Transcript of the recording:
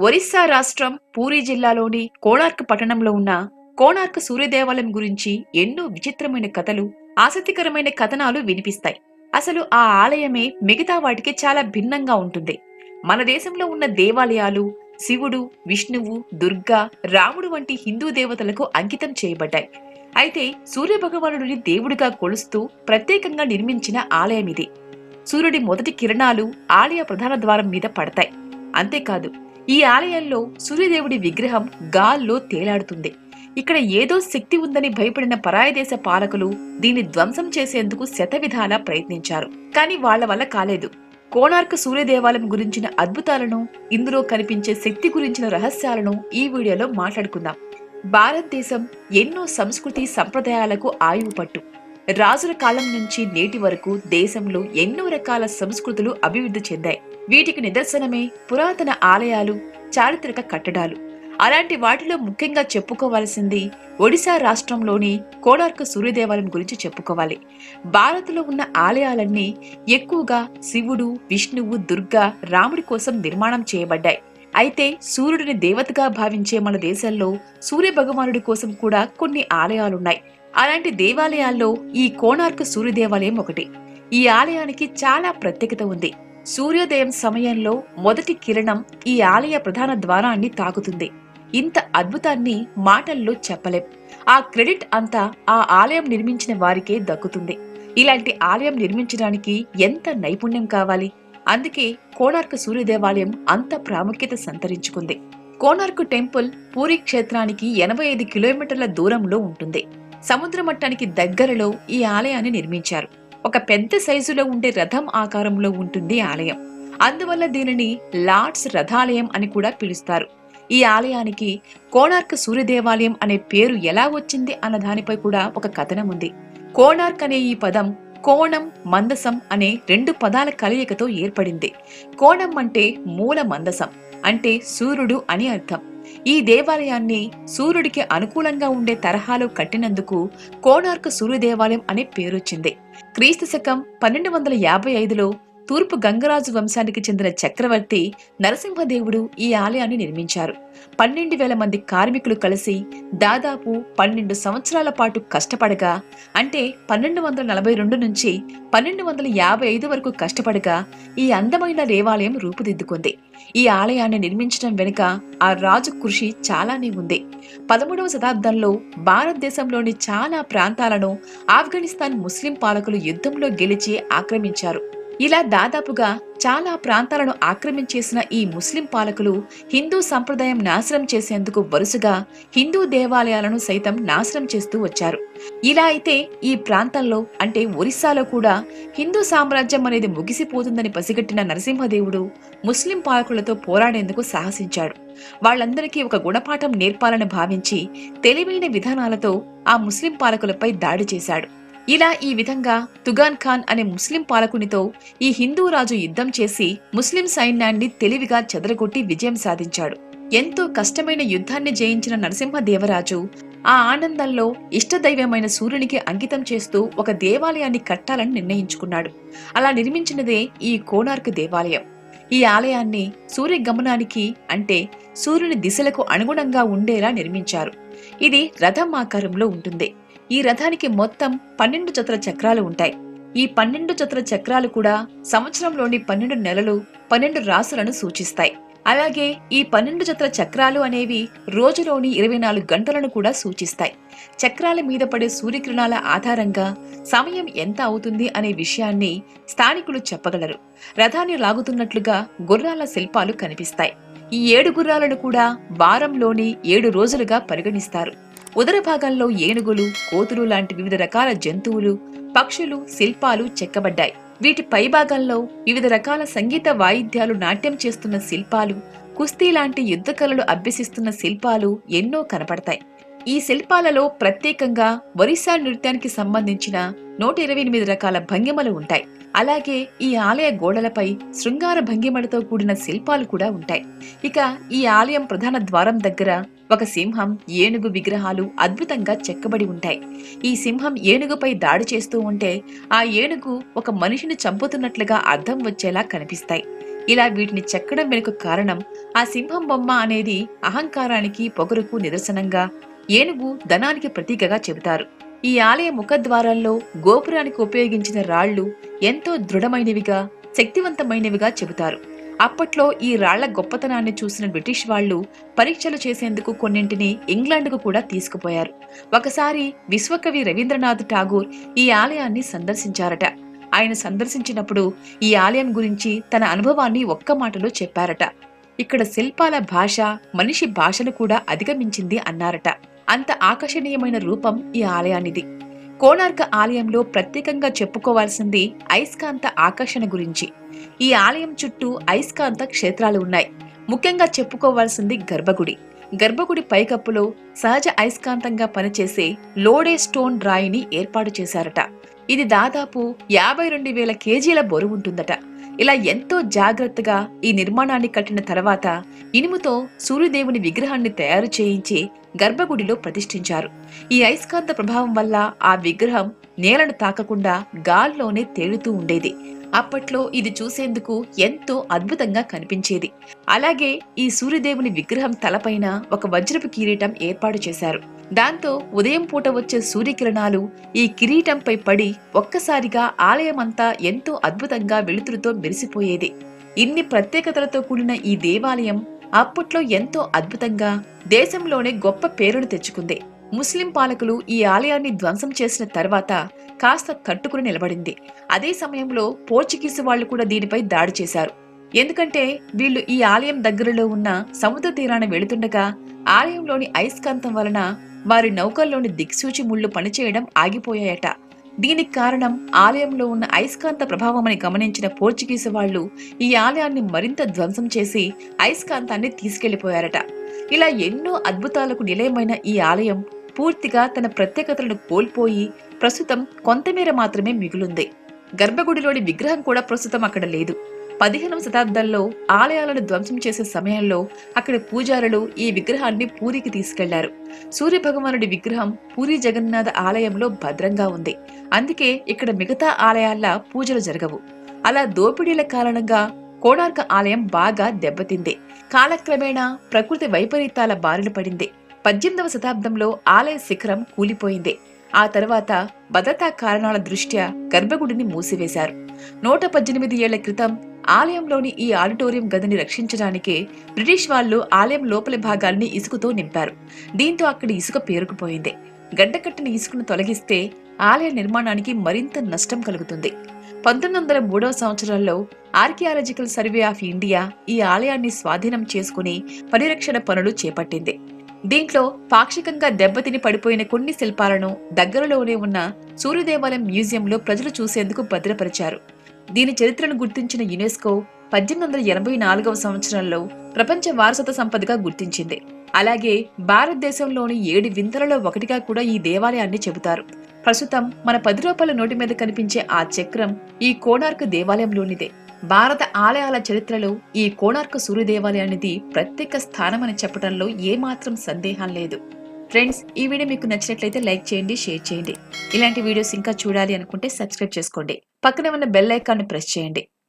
ఒరిస్సా రాష్ట్రం పూరీ జిల్లాలోని కోణార్క్ పట్టణంలో ఉన్న కోణార్క్ సూర్యదేవాలయం గురించి ఎన్నో విచిత్రమైన కథలు ఆసక్తికరమైన కథనాలు వినిపిస్తాయి. అసలు ఆ ఆలయమే మిగతా వాటికి చాలా భిన్నంగా ఉంటుంది. మన దేశంలో ఉన్న దేవాలయాలు శివుడు విష్ణువు దుర్గా రాముడు వంటి హిందూ దేవతలకు అంకితం చేయబడ్డాయి. అయితే సూర్య భగవానుడిని దేవుడిగా కొలుస్తూ ప్రత్యేకంగా నిర్మించిన ఆలయం ఇది. సూర్యుడి మొదటి కిరణాలు ఆలయ ప్రధాన ద్వారం మీద పడతాయి. అంతేకాదు ఈ ఆలయంలో సూర్యదేవుడి విగ్రహం గాల్లో తేలాడుతుంది. ఇక్కడ ఏదో శక్తి ఉందని భయపడిన పరాయ దేశ పాలకులు దీన్ని ధ్వంసం చేసేందుకు శతవిధాలా ప్రయత్నించారు. కానీ వాళ్ళ వల్ల కాలేదు. కోణార్క సూర్యదేవాలయం గురించిన అద్భుతాలను ఇందులో కనిపించే శక్తి గురించిన రహస్యాలను ఈ వీడియోలో మాట్లాడుకుందాం. భారతదేశం ఎన్నో సంస్కృతి సంప్రదాయాలకు ఆయువు పట్టు. రాజుల కాలం నుంచి నేటి వరకు దేశంలో ఎన్నో రకాల సంస్కృతులు అభివృద్ధి చెందాయి. వీటికి నిదర్శనమే పురాతన ఆలయాలు చారిత్రక కట్టడాలు. అలాంటి వాటిలో ముఖ్యంగా చెప్పుకోవాల్సింది ఒడిశా రాష్ట్రంలోని కోణార్క సూర్యదేవాలయం గురించి చెప్పుకోవాలి. భారత్లో ఉన్న ఆలయాలన్నీ ఎక్కువగా శివుడు విష్ణువు దుర్గా రాముడి కోసం నిర్మాణం చేయబడ్డాయి. అయితే సూర్యుడిని దేవతగా భావించే మన దేశంలో సూర్య భగవానుడి కోసం కూడా కొన్ని ఆలయాలున్నాయి. అలాంటి దేవాలయాల్లో ఈ కోణార్క సూర్యదేవాలయం ఒకటి. ఈ ఆలయానికి చాలా ప్రత్యేకత ఉంది. సూర్యోదయం సమయంలో మొదటి కిరణం ఈ ఆలయ ప్రధాన ద్వారాన్ని తాకుతుంది. ఇంత అద్భుతాన్ని మాటల్లో చెప్పలేం. ఆ క్రెడిట్ అంతా ఆ ఆలయం నిర్మించిన వారికే దక్కుతుంది. ఇలాంటి ఆలయం నిర్మించడానికి ఎంత నైపుణ్యం కావాలి? అందుకే కోణార్క సూర్య దేవాలయం అంత ప్రాముఖ్యత సంతరించుకుంది. కోణార్కు టెంపుల్ పూరి క్షేత్రానికి ఎనభై ఐదు కిలోమీటర్ల దూరంలో ఉంటుంది. సముద్ర మట్టానికి దగ్గరలో ఈ ఆలయాన్ని నిర్మించారు. ఒక పెద్ద సైజులో ఉండే రథం ఆకారంలో ఉంటుంది ఆలయం. అందువల్ల దీనిని లార్డ్స్ రథాలయం అని కూడా పిలుస్తారు. ఈ ఆలయానికి కోణార్క్ సూర్యదేవాలయం అనే పేరు ఎలా వచ్చింది అన్న దానిపై కూడా ఒక కథనం ఉంది. కోణార్క్ అనే ఈ పదం కోణం మందసం అనే రెండు పదాల కలయికతో ఏర్పడింది. కోణం అంటే మూల మందసం అంటే సూర్యుడు అని అర్థం. ఈ దేవాలయాన్ని సూర్యుడికి అనుకూలంగా ఉండే తరహాలో కట్టినందుకు కోణార్క సూర్య దేవాలయం అనే పేరొచ్చింది. క్రీస్తు శకం పన్నెండు వందల యాభై ఐదులో తూర్పు గంగరాజు వంశానికి చెందిన చక్రవర్తి నరసింహదేవుడు ఈ ఆలయాన్ని నిర్మించారు. పన్నెండు వేల మంది కార్మికులు కలిసి దాదాపు పన్నెండు సంవత్సరాల పాటు కష్టపడగా అంటే పన్నెండు వందల నలభై రెండు నుంచి పన్నెండు వందల యాభై ఐదు వరకు కష్టపడగా ఈ అందమైన దేవాలయం రూపుదిద్దుకుంది. ఈ ఆలయాన్ని నిర్మించడం వెనుక ఆ రాజు కృషి చాలానే ఉంది. పదమూడవ శతాబ్దంలో భారతదేశంలోని చాలా ప్రాంతాలను ఆఫ్ఘనిస్తాన్ ముస్లిం పాలకులు యుద్ధంలో గెలిచి ఆక్రమించారు. ఇలా దాదాపుగా చాలా ప్రాంతాలను ఆక్రమించేసిన ఈ ముస్లిం పాలకులు హిందూ సంప్రదాయం నాశనం చేసేందుకు వరుసగా హిందూ దేవాలయాలను సైతం నాశనం చేస్తూ వచ్చారు. ఇలా అయితే ఈ ప్రాంతంలో అంటే ఒరిస్సాలో కూడా హిందూ సామ్రాజ్యం అనేది ముగిసిపోతుందని పసిగట్టిన నరసింహదేవుడు ముస్లిం పాలకులతో పోరాడేందుకు సాహసించాడు. వాళ్ళందరికీ ఒక గుణపాఠం నేర్పాలని భావించి తెలివైన విధానాలతో ఆ ముస్లిం పాలకులపై దాడి చేశాడు. ఇలా ఈ విధంగా తుగాన్ ఖాన్ అనే ముస్లిం పాలకునితో ఈ హిందూ రాజు యుద్ధం చేసి ముస్లిం సైన్యాన్ని తెలివిగా చెదరగొట్టి విజయం సాధించాడు. ఎంతో కష్టమైన యుద్ధాన్ని జయించిన నరసింహదేవరాజు ఆ ఆనందంలో ఇష్టదైవమైన సూర్యునికి అంకితం చేస్తూ ఒక దేవాలయాన్ని కట్టాలని నిర్ణయించుకున్నాడు. అలా నిర్మించినదే ఈ కోణార్క్ దేవాలయం. ఈ ఆలయాన్ని సూర్య గమనానికి అంటే సూర్యుని దిశలకు అనుగుణంగా ఉండేలా నిర్మించారు. ఇది రథం ఆకారంలో ఉంటుంది. ఈ రథానికి మొత్తం పన్నెండు జతల చక్రాలు ఉంటాయి. ఈ పన్నెండు జతల చక్రాలు కూడా సంవత్సరంలోని పన్నెండు నెలలు పన్నెండు రాసులను సూచిస్తాయి. అలాగే ఈ పన్నెండు జతల చక్రాలు అనేవి రోజులోని ఇరవై నాలుగు గంటలను కూడా సూచిస్తాయి. చక్రాల మీద పడే సూర్యకిరణాల ఆధారంగా సమయం ఎంత అవుతుంది అనే విషయాన్ని స్థానికులు చెప్పగలరు. రథాన్ని లాగుతున్నట్లుగా గుర్రాల శిల్పాలు కనిపిస్తాయి. ఈ ఏడు గుర్రాలను కూడా వారంలోని ఏడు రోజులుగా పరిగణిస్తారు. ఉదర భాగంలో ఏనుగులు కోతులు లాంటి వివిధ రకాల జంతువులు పక్షులు శిల్పాలు చెక్కబడ్డాయి. వీటి పైభాగంలో వివిధ రకాల సంగీత వాయిద్యాలు నాట్యం చేస్తున్న శిల్పాలు కుస్తీ లాంటి యుద్ధ కళలు అభ్యసిస్తున్న శిల్పాలు ఎన్నో కనపడతాయి. ఈ శిల్పాలలో ప్రత్యేకంగా ఒరిస్సా నృత్యానికి సంబంధించిన నూట ఇరవై ఎనిమిది రకాల భంగిమలు ఉంటాయి. అలాగే ఈ ఆలయ గోడలపై శృంగార భంగిమలతో కూడిన శిల్పాలు కూడా ఉంటాయి. ఇక ఈ ఆలయం ప్రధాన ద్వారం దగ్గర ఒక సింహం ఏనుగు విగ్రహాలు అద్భుతంగా చెక్కబడి ఉంటాయి. ఈ సింహం ఏనుగుపై దాడి చేస్తూ ఉంటే ఆ ఏనుగు ఒక మనిషిని చంపుతున్నట్లుగా అర్థం వచ్చేలా కనిపిస్తాయి. ఇలా వీటిని చెక్కడం వెనుక కారణం ఆ సింహం బొమ్మ అనేది అహంకారానికి పొగరుకు నిదర్శనంగా ఏనుగు ధనానికి ప్రతీకగా చెబుతారు. ఈ ఆలయ ముఖద్వారాల్లో గోపురానికి ఉపయోగించిన రాళ్ళు ఎంతో దృఢమైనవిగా శక్తివంతమైనవిగా చెబుతారు. అప్పట్లో ఈ రాళ్ళ గొప్పతనాన్ని చూసిన బ్రిటిష్ వాళ్ళు పరీక్షలు చేసేందుకు కొన్నింటిని ఇంగ్లాండ్కు కూడా తీసుకుపోయారు. ఒకసారి విశ్వకవి రవీంద్రనాథ్ ఠాగూర్ ఈ ఆలయాన్ని సందర్శించారట. ఆయన సందర్శించినప్పుడు ఈ ఆలయం గురించి తన అనుభవాన్ని ఒక్క మాటలో చెప్పారట. ఇక్కడ శిల్పాల భాష మనిషి భాషను కూడా అధిగమించింది అన్నారట. అంత ఆకర్షణీయమైన రూపం ఈ ఆలయానిది. కోణార్క ఆలయంలో ప్రత్యేకంగా చెప్పుకోవాల్సింది అయస్కాంత ఆకర్షణ గురించి. ఈ ఆలయం చుట్టూ అయస్కాంత క్షేత్రాలు ఉన్నాయి. ముఖ్యంగా చెప్పుకోవాల్సింది గర్భగుడి. గర్భగుడి పైకప్పులో సహజ అయస్కాంతంగా పనిచేసే లోడే స్టోన్ రాయిని ఏర్పాటు చేశారట. ఇది దాదాపు యాభై రెండు వేల కేజీల బరువుంటుందట ఉంటుందట. ఇలా ఎంతో జాగ్రత్తగా ఈ నిర్మాణాన్ని కట్టిన తర్వాత ఇనుముతో సూర్యదేవుని విగ్రహాన్ని తయారు చేయించి గర్భగుడిలో ప్రతిష్ఠించారు. ఈ అయస్కాంత ప్రభావం వల్ల ఆ విగ్రహం నేలను తాకకుండా గాల్లోనే తేలుతూ ఉండేది. అప్పట్లో ఇది చూసేందుకు ఎంతో అద్భుతంగా కనిపించేది. అలాగే ఈ సూర్యదేవుని విగ్రహం తలపైన ఒక వజ్రపు కిరీటం ఏర్పాటు చేశారు. దాంతో ఉదయం పూట వచ్చే సూర్యకిరణాలు ఈ కిరీటంపై పడి ఒక్కసారిగా ఆలయమంతా ఎంతో అద్భుతంగా వెలుతురుతో మెరిసిపోయేది. ఇన్ని ప్రత్యేకతలతో కూడిన ఈ దేవాలయం అప్పట్లో ఎంతో అద్భుతంగా దేశంలోనే గొప్ప పేరును తెచ్చుకుంది. ముస్లిం పాలకులు ఈ ఆలయాన్ని ధ్వంసం చేసిన తర్వాత కాస్త తట్టుకుని నిలబడింది. అదే సమయంలో పోర్చుగీసు వాళ్ళు కూడా దీనిపై దాడి చేశారు. ఎందుకంటే వీళ్ళు ఈ ఆలయం దగ్గరలో ఉన్న సముద్ర తీరాన వెళుతుండగా ఆలయంలోని అయస్కాంతం వలన వారి నౌకల్లోని దిక్సూచి ముళ్ళు పనిచేయడం ఆగిపోయాయట. దీనికి కారణం ఆలయంలో ఉన్న అయస్కాంత ప్రభావమని గమనించిన పోర్చుగీసు వాళ్ళు ఈ ఆలయాన్ని మరింత ధ్వంసం చేసి అయస్కాంతాన్ని తీసుకెళ్ళిపోయారట. ఇలా ఎన్నో అద్భుతాలకు నిలయమైన ఈ ఆలయం పూర్తిగా తన ప్రత్యేకతలను కోల్పోయి ప్రస్తుతం కొంతమేర మాత్రమే మిగులుంది. గర్భగుడిలోని విగ్రహం కూడా ప్రస్తుతం అక్కడ లేదు. పదిహేనవ శతాబ్దంలో ఆలయాలను ధ్వంసం చేసే సమయంలో అక్కడ పూజారులు ఈ విగ్రహాన్ని పూరికి తీసుకెళ్ళారు. సూర్య భగవానుడి విగ్రహం పూరి జగన్నాథ ఆలయంలో భద్రంగా ఉంది. అందుకే ఇక్కడ మిగతా ఆలయాల్లా పూజలు జరగవు. అలా దోపిడీల కారణంగా కోణార్క ఆలయం బాగా దెబ్బతింది. కాలక్రమేణా ప్రకృతి వైపరీతాల బారిన పడింది. పద్దెనిమిదవ శతాబ్దంలో ఆలయ శిఖరం కూలిపోయింది. ఆ తర్వాత భద్రతా కారణాల దృష్ట్యా గర్భగుడిని మూసివేశారు. నూట పద్దెనిమిది ఏళ్ళ క్రితం ఆలయంలోని ఈ ఆడిటోరియం గదిని రక్షించడానికి బ్రిటిష్ వాళ్ళు ఆలయం లోపలి భాగాల్ని ఇసుకతో నింపారు. దీంతో అక్కడి ఇసుక పేరుకుపోయింది. గడ్డకట్టిన ఇసుకను తొలగిస్తే ఆలయ నిర్మాణానికి మరింత నష్టం కలుగుతుంది. పంతొమ్మిది వందల మూడవ సంవత్సరంలో ఆర్కియాలజికల్ సర్వే ఆఫ్ ఇండియా ఈ ఆలయాన్ని స్వాధీనం చేసుకుని పరిరక్షణ పనులు చేపట్టింది. దీంట్లో పాక్షికంగా దెబ్బతిని పడిపోయిన కొన్ని శిల్పాలను దగ్గరలోనే ఉన్న సూర్యదేవాలయం మ్యూజియంలో ప్రజలు చూసేందుకు భద్రపరిచారు. దీని చరిత్రను గుర్తించిన యునెస్కో పద్దెనిమిది వందల ఎనభై నాలుగవ సంవత్సరంలో ప్రపంచ వారసత్వ సంపదగా గుర్తించింది. అలాగే భారతదేశంలోని ఏడు వింతలలో ఒకటిగా కూడా ఈ దేవాలయాన్ని చెబుతారు. ప్రస్తుతం మన పది రూపాయల నోటి మీద కనిపించే ఆ చక్రం ఈ కోణార్క్ దేవాలయంలోనిదే. భారత ఆలయాల చరిత్రలో ఈ కోణార్క సూర్య దేవాలయానికి ప్రత్యేక స్థానమని చెప్పడంలో ఏమాత్రం సందేహం లేదు. ఫ్రెండ్స్ ఈ వీడియో మీకు నచ్చినట్లయితే లైక్ చేయండి షేర్ చేయండి. ఇలాంటి వీడియోస్ ఇంకా చూడాలి అనుకుంటే సబ్స్క్రైబ్ చేసుకోండి. పక్కనే ఉన్న బెల్ ఐకాన్ని ప్రెస్ చేయండి.